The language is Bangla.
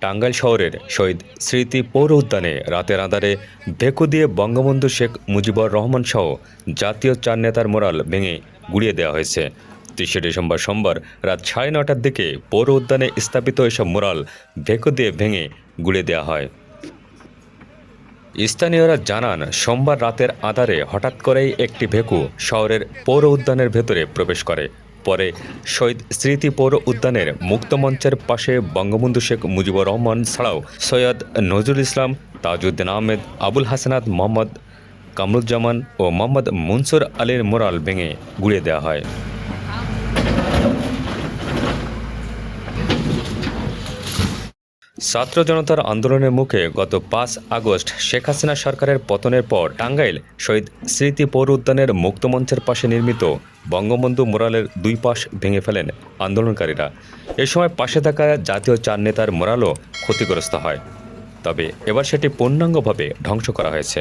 টাঙ্গাইল শহরের শহীদ স্মৃতি পৌর উদ্যানে রাতের আধারে ভেকু দিয়ে বঙ্গবন্ধু শেখ মুজিবুর রহমান সহ জাতীয় চার নেতার মোরাল ভেঙে গুড়িয়ে দেওয়া হয়েছে। তিরিশে ডিসেম্বর সোমবার রাত সাড়ে নটার দিকে পৌর উদ্যানে স্থাপিত এসব মোরাল ভেকু দিয়ে ভেঙে গুড়িয়ে দেওয়া হয়। স্থানীয়রা জানান, সোমবার রাতের আধারে হঠাৎ করেই একটি ভেকু শহরের পৌর উদ্যানের ভেতরে প্রবেশ করে। পরে শহীদ স্মৃতি পৌর উদ্যানের মুক্তমঞ্চের পাশে বঙ্গবন্ধু শেখ মুজিবুর রহমান ছাড়াও সৈয়দ নজরুল ইসলাম, তাজউদ্দিন আহমেদ, আবুল হাসানাত মোহাম্মদ, কামরুজ্জামান ও মোহাম্মদ মনসুর আলীর মোরাল ভেঙে গুড়িয়ে দেওয়া হয়। ছাত্র জনতার আন্দোলনের মুখে গত পাঁচ আগস্ট শেখ হাসিনা সরকারের পতনের পর টাঙ্গাইল শহীদ স্মৃতি পৌর উদ্যানের মুক্তমঞ্চের পাশে নির্মিত বঙ্গবন্ধু মোরালের দুই পাশ ভেঙে ফেলেন আন্দোলনকারীরা। এ সময় পাশে থাকা জাতীয় চার নেতার মোরালও ক্ষতিগ্রস্ত হয়। তবে এবার সেটি পূর্ণাঙ্গভাবে ধ্বংস করা হয়েছে।